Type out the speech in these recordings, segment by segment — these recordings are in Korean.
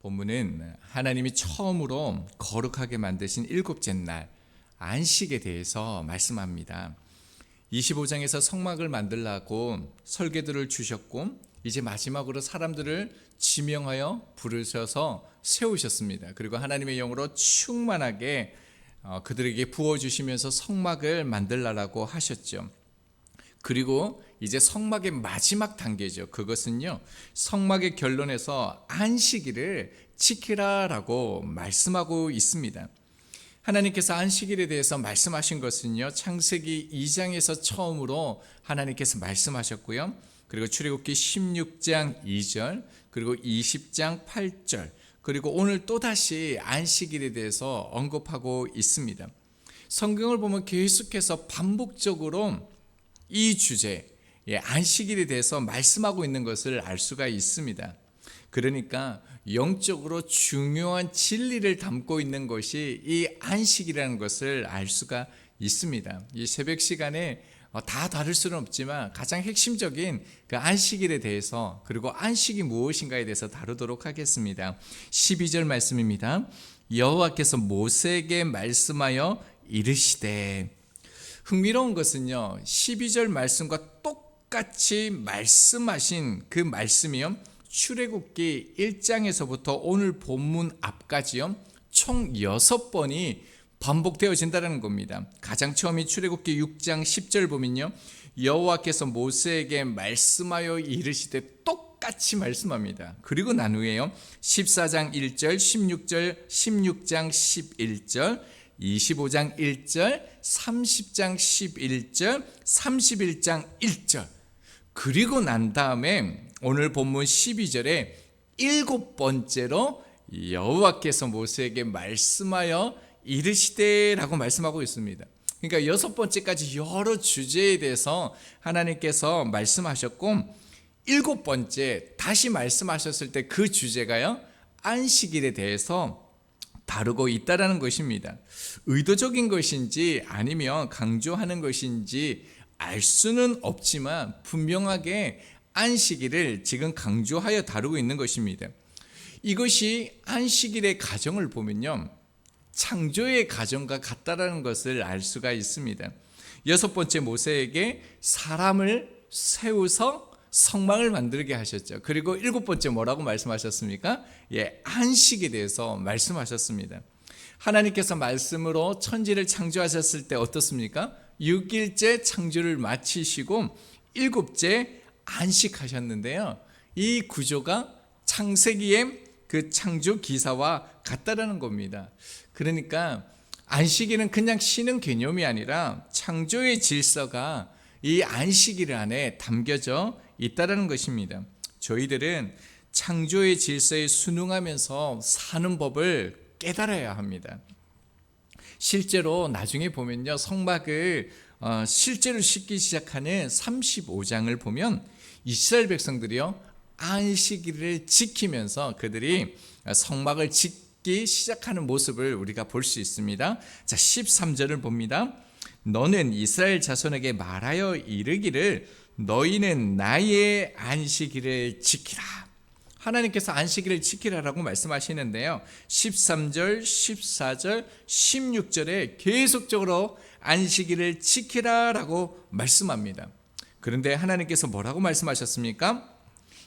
본문은 하나님이 처음으로 거룩하게 만드신 일곱째 날 안식에 대해서 말씀합니다. 25장에서 성막을 만들라고 설계도를 주셨고 이제 마지막으로 사람들을 지명하여 부르셔서 세우셨습니다. 그리고 하나님의 영으로 충만하게 어, 그들에게 부어 주시면서 성막을 만들라라고 하셨죠. 그리고 이제 성막의 마지막 단계죠. 그것은요. 성막의 결론에서 안식일을 지키라라고 말씀하고 있습니다. 하나님께서 안식일에 대해서 말씀하신 것은요. 창세기 2장에서 처음으로 하나님께서 말씀하셨고요. 그리고 출애굽기 16장 2절, 그리고 20장 8절, 그리고 오늘 또다시 안식일에 대해서 언급하고 있습니다. 성경을 보면 계속해서 반복적으로 이 주제, 예, 안식일에 대해서 말씀하고 있는 것을 알 수가 있습니다. 그러니까 영적으로 중요한 진리를 담고 있는 것이 이 안식이라는 것을 알 수가 있습니다. 이 새벽 시간에 어, 다 다룰 수는 없지만 가장 핵심적인 그 안식일에 대해서 그리고 안식이 무엇인가에 대해서 다루도록 하겠습니다. 12절 말씀입니다. 여호와께서 모세에게 말씀하여 이르시되 흥미로운 것은요. 12절 말씀과 똑같이 말씀하신 그 말씀이요. 출애굽기 1장에서부터 오늘 본문 앞까지요. 총 6번이 반복되어진다는 겁니다. 가장 처음이 출애굽기 6장 10절 보면요. 여호와께서 모세에게 말씀하여 이르시되 똑같이 말씀합니다. 그리고 난 후에요. 14장 1절, 16절, 16장 11절, 25장 1절, 30장 11절, 31장 1절. 그리고 난 다음에 오늘 본문 12절에 일곱 번째로 여호와께서 모세에게 말씀하여 이르시되라고 말씀하고 있습니다. 그러니까 여섯 번째까지 여러 주제에 대해서 하나님께서 말씀하셨고 일곱 번째 다시 말씀하셨을 때 그 주제가요 안식일에 대해서 다루고 있다라는 것입니다. 의도적인 것인지 아니면 강조하는 것인지 알 수는 없지만 분명하게 안식일을 지금 강조하여 다루고 있는 것입니다. 이것이 안식일의 가정을 보면요. 창조의 가정과 같다라는 것을 알 수가 있습니다. 여섯 번째 모세에게 사람을 세워서 성막을 만들게 하셨죠. 그리고 일곱 번째 뭐라고 말씀하셨습니까? 예, 안식에 대해서 말씀하셨습니다. 하나님께서 말씀으로 천지를 창조하셨을 때 어떻습니까? 6일째 창조를 마치시고 일곱째 안식하셨는데요. 이 구조가 창세기의 그 창조 기사와 같다라는 겁니다. 그러니까 안식일은 그냥 쉬는 개념이 아니라 창조의 질서가 이 안식일 안에 담겨져 있다라는 것입니다. 저희들은 창조의 질서에 순응하면서 사는 법을 깨달아야 합니다. 실제로 나중에 보면요. 성막을 어, 실제로 씻기 시작하는 35장을 보면 이스라엘 백성들이요. 안식일을 지키면서 그들이 성막을 짓기 시작하는 모습을 우리가 볼 수 있습니다. 자, 13절을 봅니다. 너는 이스라엘 자손에게 말하여 이르기를 너희는 나의 안식일을 지키라. 하나님께서 안식일을 지키라라고 말씀하시는데요. 13절, 14절, 16절에 계속적으로 안식일을 지키라라고 말씀합니다. 그런데 하나님께서 뭐라고 말씀하셨습니까?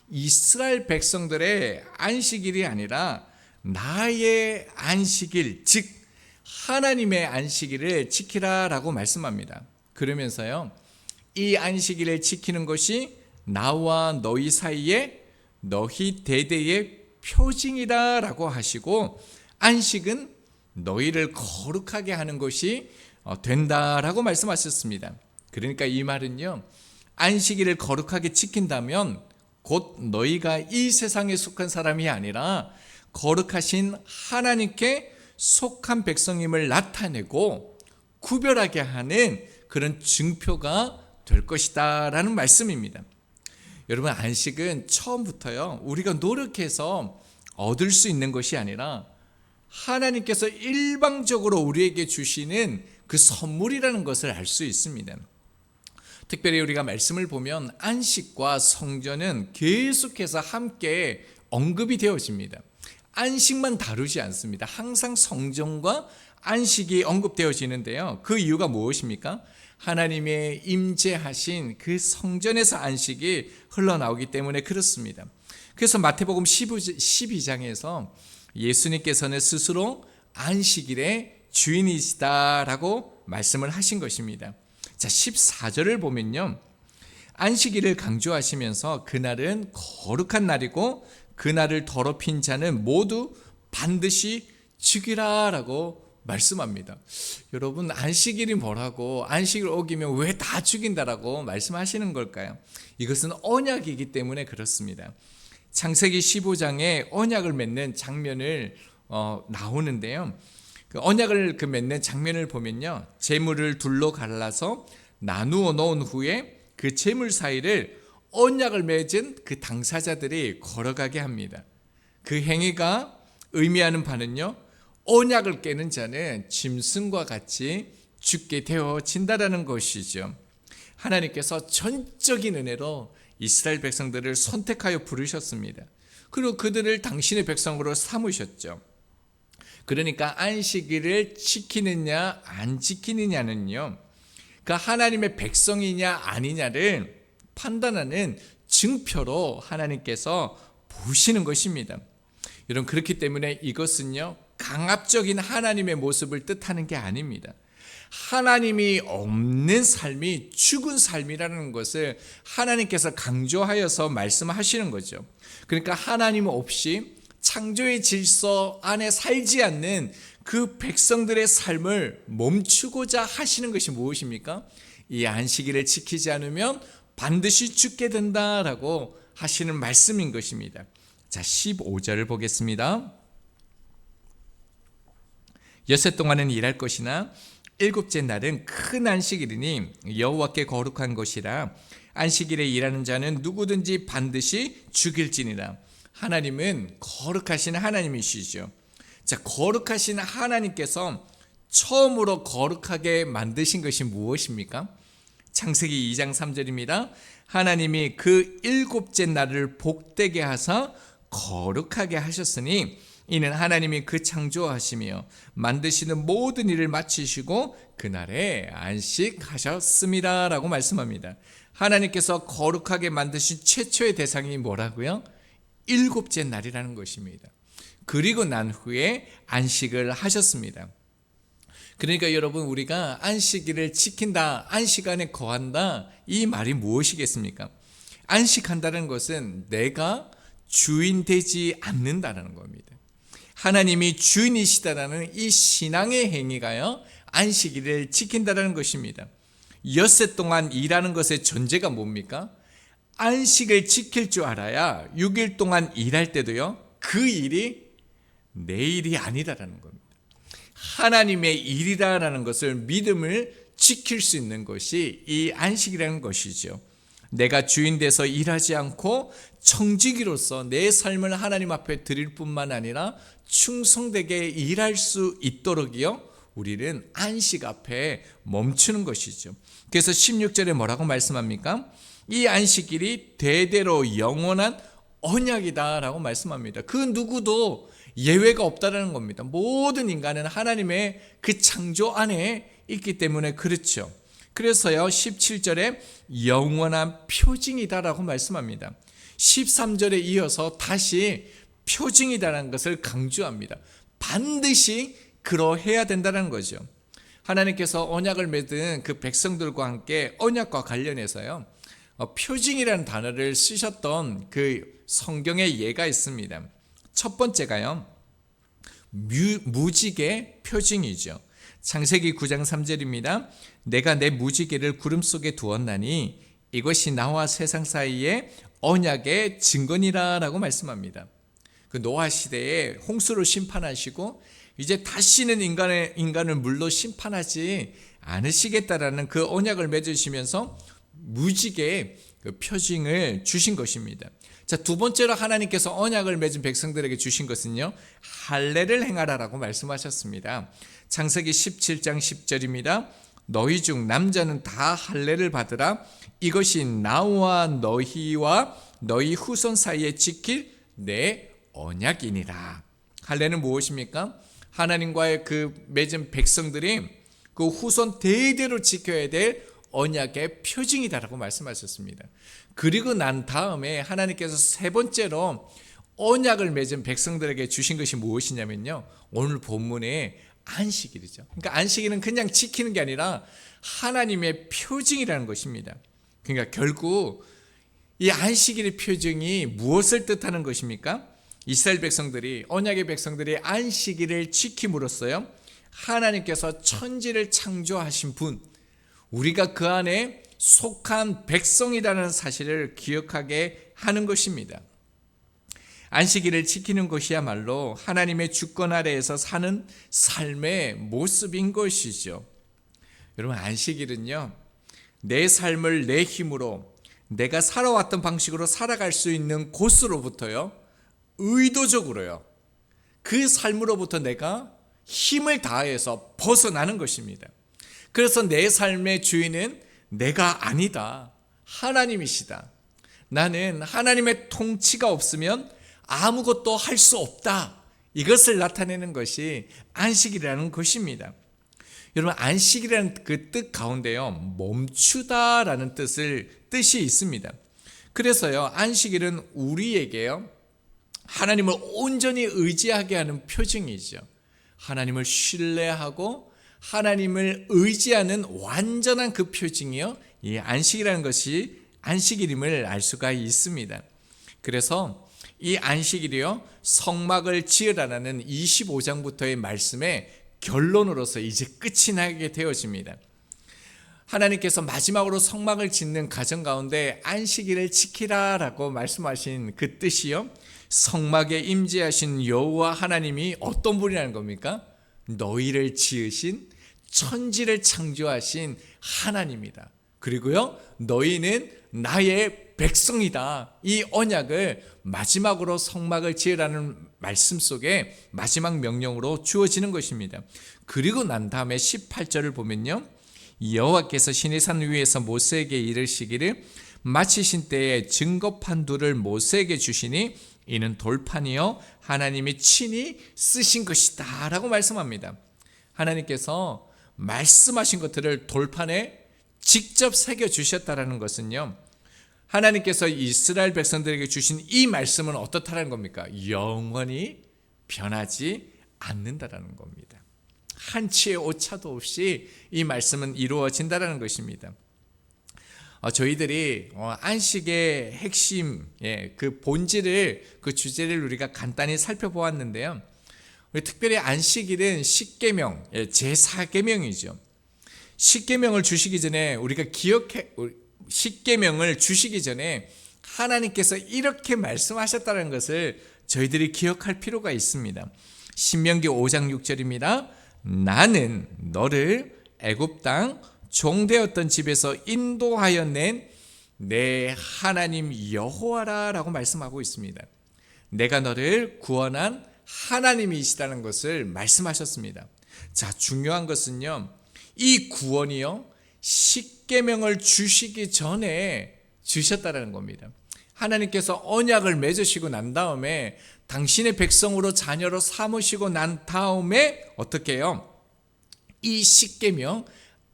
이스라엘 백성들의 안식일이 아니라 나의 안식일, 즉 하나님의 안식일을 지키라라고 말씀합니다. 그러면서요. 이 안식일을 지키는 것이 나와 너희 사이에 너희 대대의 표징이다라고 하시고 안식은 너희를 거룩하게 하는 것이 어, 된다라고 말씀하셨습니다. 그러니까 이 말은요. 안식일을 거룩하게 지킨다면 곧 너희가 이 세상에 속한 사람이 아니라 거룩하신 하나님께 속한 백성임을 나타내고 구별하게 하는 그런 증표가 될 것이다 라는 말씀입니다. 여러분 안식은 처음부터요. 우리가 노력해서 얻을 수 있는 것이 아니라 하나님께서 일방적으로 우리에게 주시는 그 선물이라는 것을 알 수 있습니다. 특별히 우리가 말씀을 보면 안식과 성전은 계속해서 함께 언급이 되어집니다. 안식만 다루지 않습니다. 항상 성전과 안식이 언급되어지는데요. 그 이유가 무엇입니까? 하나님의 임재하신 그 성전에서 안식이 흘러나오기 때문에 그렇습니다. 그래서 마태복음 12장에서 예수님께서는 스스로 안식일의 주인이시다라고 말씀을 하신 것입니다. 자, 14절을 보면요. 안식일을 강조하시면서 그날은 거룩한 날이고 그날을 더럽힌 자는 모두 반드시 죽이라라고 말씀합니다. 여러분 안식일이 뭐라고 안식일 어기면 왜 다 죽인다라고 말씀하시는 걸까요? 이것은 언약이기 때문에 그렇습니다. 창세기 15장에 언약을 맺는 장면을 어, 나오는데요. 그 언약을 그 맺는 장면을 보면요. 재물을 둘로 갈라서 나누어 놓은 후에 그 재물 사이를 언약을 맺은 그 당사자들이 걸어가게 합니다. 그 행위가 의미하는 바는요. 언약을 깨는 자는 짐승과 같이 죽게 되어진다라는 것이죠. 하나님께서 전적인 은혜로 이스라엘 백성들을 선택하여 부르셨습니다. 그리고 그들을 당신의 백성으로 삼으셨죠. 그러니까 안식일을 지키느냐 안 지키느냐는요. 그 하나님의 백성이냐 아니냐를 판단하는 증표로 하나님께서 보시는 것입니다. 여러분 그렇기 때문에 이것은요 강압적인 하나님의 모습을 뜻하는 게 아닙니다. 하나님이 없는 삶이 죽은 삶이라는 것을 하나님께서 강조하여서 말씀하시는 거죠. 그러니까 하나님 없이 창조의 질서 안에 살지 않는 그 백성들의 삶을 멈추고자 하시는 것이 무엇입니까? 이 안식일을 지키지 않으면 반드시 죽게 된다라고 하시는 말씀인 것입니다. 자, 15절을 보겠습니다. 여세 동안은 일할 것이나 일곱째 날은 큰 안식일이니 여호와께 거룩한 것이라 안식일에 일하는 자는 누구든지 반드시 죽일지니라. 하나님은 거룩하신 하나님이시죠. 자, 거룩하신 하나님께서 처음으로 거룩하게 만드신 것이 무엇입니까? 창세기 2장 3절입니다. 하나님이 그 일곱째 날을 복되게 하사 거룩하게 하셨으니 이는 하나님이 그 창조하시며 만드시는 모든 일을 마치시고 그날에 안식하셨습니다 라고 말씀합니다. 하나님께서 거룩하게 만드신 최초의 대상이 뭐라고요? 일곱째 날이라는 것입니다. 그리고 난 후에 안식을 하셨습니다. 그러니까 여러분 우리가 안식일을 지킨다, 안식 안에 거한다 이 말이 무엇이겠습니까? 안식한다는 것은 내가 주인 되지 않는다는 겁니다. 하나님이 주인이시다라는 이 신앙의 행위가요 안식일을 지킨다라는 것입니다. 엿새 동안 일하는 것의 전제가 뭡니까? 안식을 지킬 줄 알아야 6일 동안 일할 때도요 그 일이 내 일이 아니다라는 겁니다. 하나님의 일이다라는 것을 믿음을 지킬 수 있는 것이 이 안식이라는 것이죠. 내가 주인 돼서 일하지 않고 청지기로서 내 삶을 하나님 앞에 드릴 뿐만 아니라 충성되게 일할 수 있도록이요. 우리는 안식 앞에 멈추는 것이죠. 그래서 16절에 뭐라고 말씀합니까? 이 안식일이 대대로 영원한 언약이다라고 말씀합니다. 그 누구도 예외가 없다라는 겁니다. 모든 인간은 하나님의 그 창조 안에 있기 때문에 그렇죠. 그래서요, 17절에 영원한 표징이다라고 말씀합니다. 13절에 이어서 다시 표징이다라는 것을 강조합니다. 반드시 그러해야 된다는 거죠. 하나님께서 언약을 맺은 그 백성들과 함께 언약과 관련해서요. 어, 표징이라는 단어를 쓰셨던 그 성경의 예가 있습니다. 첫 번째가요. 무, 무지개 표징이죠. 창세기 9장 3절입니다. 내가 내 무지개를 구름 속에 두었나니 이것이 나와 세상 사이에 언약의 증거니라라고 말씀합니다. 그 노아 시대에 홍수로 심판하시고 이제 다시는 인간의 인간을 물로 심판하지 않으시겠다라는 그 언약을 맺으시면서 무지개 그 표징을 주신 것입니다. 자, 두 번째로 하나님께서 언약을 맺은 백성들에게 주신 것은요. 할례를 행하라라고 말씀하셨습니다. 창세기 17장 10절입니다. 너희 중 남자는 다 할례를 받으라. 이것이 나와 너희와 너희 후손 사이에 지킬 내 언약이니라. 할례는 무엇입니까? 하나님과의 그 맺은 백성들이 그 후손 대대로 지켜야 될 언약의 표징이다라고 말씀하셨습니다. 그리고 난 다음에 하나님께서 세 번째로 언약을 맺은 백성들에게 주신 것이 무엇이냐면요. 오늘 본문에 안식일이죠. 그러니까 안식일은 그냥 지키는 게 아니라 하나님의 표징이라는 것입니다. 그러니까 결국 이 안식일의 표징이 무엇을 뜻하는 것입니까? 이스라엘 백성들이 언약의 백성들이 안식일을 지킴으로써요. 하나님께서 천지를 창조하신 분, 우리가 그 안에 속한 백성이라는 사실을 기억하게 하는 것입니다. 안식일을 지키는 것이야말로 하나님의 주권 아래에서 사는 삶의 모습인 것이죠. 여러분, 안식일은요, 내 삶을 내 힘으로 내가 살아왔던 방식으로 살아갈 수 있는 곳으로부터요, 의도적으로요, 그 삶으로부터 내가 힘을 다해서 벗어나는 것입니다. 그래서 내 삶의 주인은 내가 아니다. 하나님이시다. 나는 하나님의 통치가 없으면 아무것도 할 수 없다. 이것을 나타내는 것이 안식이라는 것입니다. 여러분 안식이라는 그 뜻 가운데요 멈추다라는 뜻을 뜻이 있습니다. 그래서요 안식일은 우리에게요 하나님을 온전히 의지하게 하는 표징이죠. 하나님을 신뢰하고 하나님을 의지하는 완전한 그 표징이요 이 안식이라는 것이 안식일임을 알 수가 있습니다. 그래서 이 안식일이요 성막을 지으라는 25장부터의 말씀의 결론으로서 이제 끝이 나게 되어집니다. 하나님께서 마지막으로 성막을 짓는 가정 가운데 안식일을 지키라라고 말씀하신 그 뜻이요 성막에 임재하신 여호와 하나님이 어떤 분이라는 겁니까? 너희를 지으신 천지를 창조하신 하나님이다. 그리고요 너희는 나의 백성이다. 이 언약을 마지막으로 성막을 지으라는 말씀 속에 마지막 명령으로 주어지는 것입니다. 그리고 난 다음에 18절을 보면요. 여호와께서 신의 산 위에서 모세에게 이르시기를 마치신 때에 증거판 둘을 모세에게 주시니 이는 돌판이요 하나님이 친히 쓰신 것이다라고 말씀합니다. 하나님께서 말씀하신 것들을 돌판에 직접 새겨 주셨다라는 것은요. 하나님께서 이스라엘 백성들에게 주신 이 말씀은 어떻다는 겁니까? 영원히 변하지 않는다라는 겁니다. 한치의 오차도 없이 이 말씀은 이루어진다라는 것입니다. 어, 저희들이 어, 안식의 핵심, 예, 그 본질을 그 주제를 우리가 간단히 살펴보았는데요. 특별히 안식일은 십계명, 예, 제4계명이죠. 십계명을 주시기 전에 우리가 기억해 십계명을 주시기 전에 하나님께서 이렇게 말씀하셨다는 것을 저희들이 기억할 필요가 있습니다. 신명기 5장 6절입니다. 나는 너를 애굽 땅 종되었던 집에서 인도하여 낸 내 하나님 여호와라라고 말씀하고 있습니다. 내가 너를 구원한 하나님이시다는 것을 말씀하셨습니다. 자, 중요한 것은요. 이 구원이요. 십계명을 주시기 전에 주셨다라는 겁니다. 하나님께서 언약을 맺으시고 난 다음에 당신의 백성으로 자녀로 삼으시고 난 다음에 어떻게 해요? 이 십계명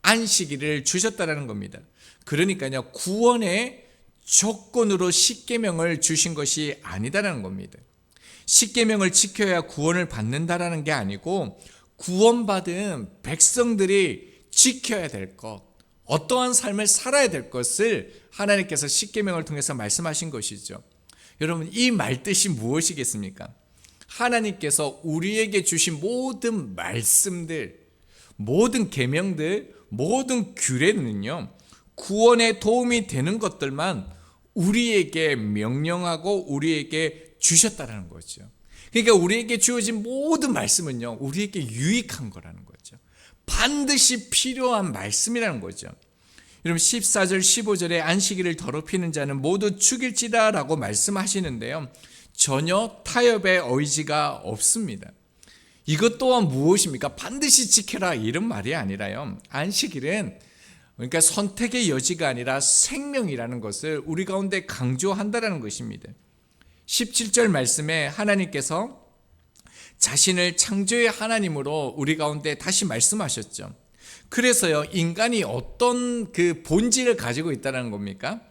안식일을 주셨다라는 겁니다. 그러니까요. 구원의 조건으로 십계명을 주신 것이 아니다라는 겁니다. 십계명을 지켜야 구원을 받는다라는 게 아니고 구원받은 백성들이 지켜야 될 것, 어떠한 삶을 살아야 될 것을 하나님께서 십계명을 통해서 말씀하신 것이죠. 여러분 이 말뜻이 무엇이겠습니까? 하나님께서 우리에게 주신 모든 말씀들, 모든 계명들, 모든 규례는요. 구원에 도움이 되는 것들만 우리에게 명령하고 우리에게 주셨다라는 거죠. 그러니까 우리에게 주어진 모든 말씀은요. 우리에게 유익한 거라는 거죠. 반드시 필요한 말씀이라는 거죠. 여러분 14절 15절에 안식일을 더럽히는 자는 모두 죽일지다라고 말씀하시는데요. 전혀 타협의 의지가 없습니다. 이것 또한 무엇입니까? 반드시 지켜라 이런 말이 아니라요. 안식일은 그러니까 선택의 여지가 아니라 생명이라는 것을 우리 가운데 강조한다라는 것입니다. 17절 말씀에 하나님께서 자신을 창조의 하나님으로 우리 가운데 다시 말씀하셨죠. 그래서요, 인간이 어떤 그 본질을 가지고 있다는 겁니까?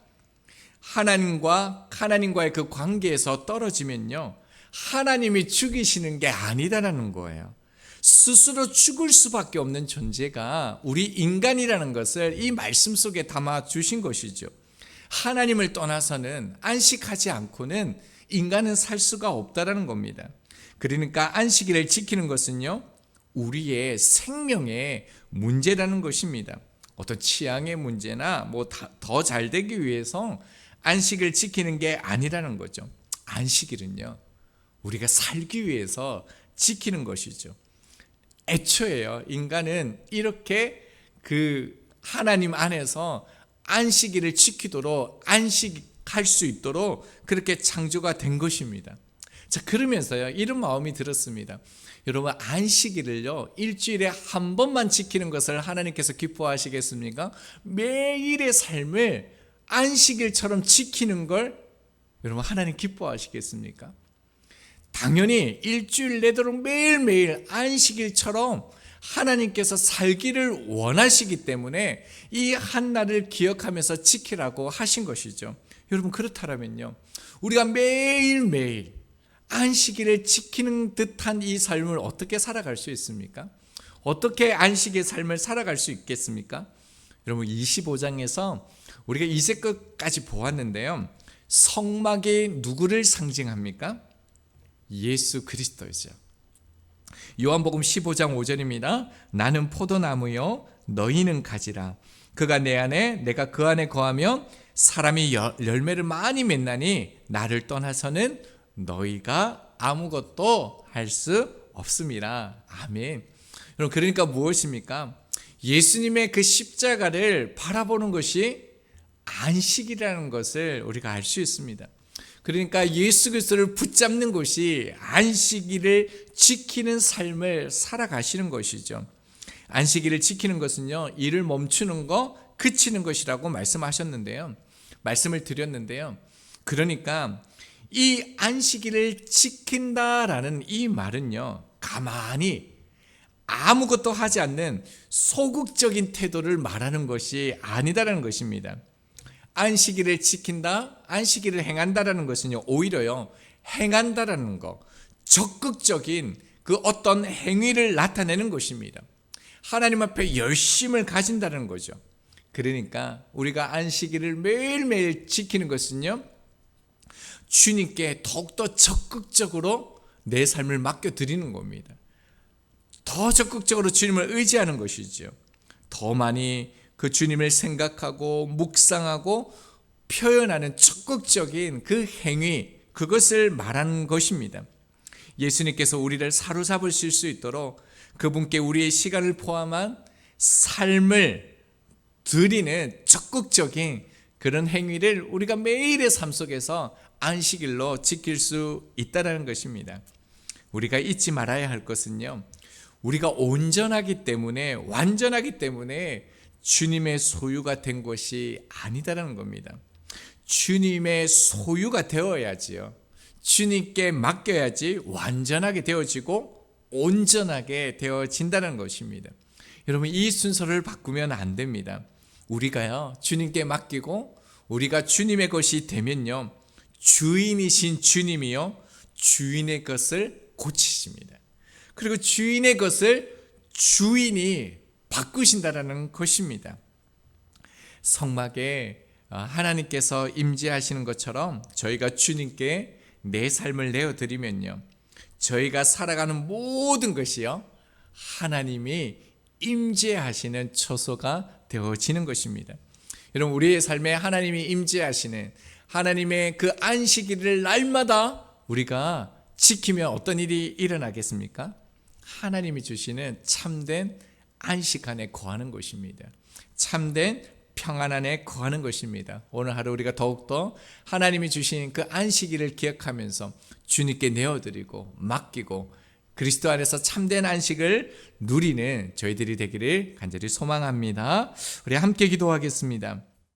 하나님과 하나님과의 그 관계에서 떨어지면요. 하나님이 죽이시는 게 아니다라는 거예요. 스스로 죽을 수밖에 없는 존재가 우리 인간이라는 것을 이 말씀 속에 담아 주신 것이죠. 하나님을 떠나서는 안식하지 않고는 인간은 살 수가 없다라는 겁니다. 그러니까 안식일을 지키는 것은요. 우리의 생명의 문제라는 것입니다. 어떤 취향의 문제나 뭐 더 잘 되기 위해서 안식을 지키는 게 아니라는 거죠. 안식일은요. 우리가 살기 위해서 지키는 것이죠. 애초에요. 인간은 이렇게 그 하나님 안에서 안식일을 지키도록 안식 할 수 있도록 그렇게 창조가 된 것입니다. 자, 그러면서요. 이런 마음이 들었습니다. 여러분, 안식일을요. 일주일에 한 번만 지키는 것을 하나님께서 기뻐하시겠습니까? 매일의 삶을 안식일처럼 지키는 걸 여러분 하나님 기뻐하시겠습니까? 당연히 일주일 내도록 매일매일 안식일처럼 하나님께서 살기를 원하시기 때문에 이 한날을 기억하면서 지키라고 하신 것이죠. 여러분 그렇다면요. 우리가 매일매일 안식일을 지키는 듯한 이 삶을 어떻게 살아갈 수 있습니까? 어떻게 안식의 삶을 살아갈 수 있겠습니까? 여러분 25장에서 우리가 이제 끝까지 보았는데요. 성막이 누구를 상징합니까? 예수 그리스도이죠. 요한복음 15장 5절입니다. 나는 포도나무요 너희는 가지라. 그가 내 안에 내가 그 안에 거하면 사람이 열매를 많이 맺나니 나를 떠나서는 너희가 아무것도 할 수 없습니다. 아멘. 여러분 그러니까 무엇입니까? 예수님의 그 십자가를 바라보는 것이 안식이라는 것을 우리가 알 수 있습니다. 그러니까 예수 그리스도를 붙잡는 것이 안식일을 지키는 삶을 살아가시는 것이죠. 안식일을 지키는 것은요, 일을 멈추는 거, 그치는 것이라고 말씀하셨는데요. 말씀을 드렸는데요. 그러니까 이 안식일을 지킨다라는 이 말은요, 가만히 아무것도 하지 않는 소극적인 태도를 말하는 것이 아니다라는 것입니다. 안식일을 지킨다, 안식일을 행한다라는 것은요, 오히려요, 행한다라는 것, 적극적인 그 어떤 행위를 나타내는 것입니다. 하나님 앞에 열심을 가진다는 거죠. 그러니까 우리가 안식일을 매일매일 지키는 것은요, 주님께 더욱더 적극적으로 내 삶을 맡겨 드리는 겁니다. 더 적극적으로 주님을 의지하는 것이죠. 더 많이 그 주님을 생각하고 묵상하고 표현하는 적극적인 그 행위, 그것을 말하는 것입니다. 예수님께서 우리를 사로잡으실 수 있도록 그분께 우리의 시간을 포함한 삶을 드리는 적극적인 그런 행위를 우리가 매일의 삶 속에서 안식일로 지킬 수 있다는 것입니다. 우리가 잊지 말아야 할 것은요. 우리가 온전하기 때문에 완전하기 때문에 주님의 소유가 된 것이 아니다라는 겁니다. 주님의 소유가 되어야지요. 주님께 맡겨야지 완전하게 되어지고 온전하게 되어진다는 것입니다. 여러분 이 순서를 바꾸면 안 됩니다. 우리가요 주님께 맡기고 우리가 주님의 것이 되면요 주인이신 주님이요 주인의 것을 고치십니다. 그리고 주인의 것을 주인이 바꾸신다라는 것입니다. 성막에 어, 하나님께서 임재하시는 것처럼 저희가 주님께 내 삶을 내어 드리면요. 저희가 살아가는 모든 것이요. 하나님이 임재하시는 처소가 되어지는 것입니다. 여러분 우리의 삶에 하나님이 임재하시는 하나님의 그 안식일을 날마다 우리가 지키면 어떤 일이 일어나겠습니까? 하나님이 주시는 참된 안식 안에 거하는 것입니다. 참된 평안 안에 거하는 것입니다. 오늘 하루 우리가 더욱더 하나님이 주신 그 안식일을 기억하면서 주님께 내어드리고 맡기고 그리스도 안에서 참된 안식을 누리는 저희들이 되기를 간절히 소망합니다. 우리 함께 기도하겠습니다.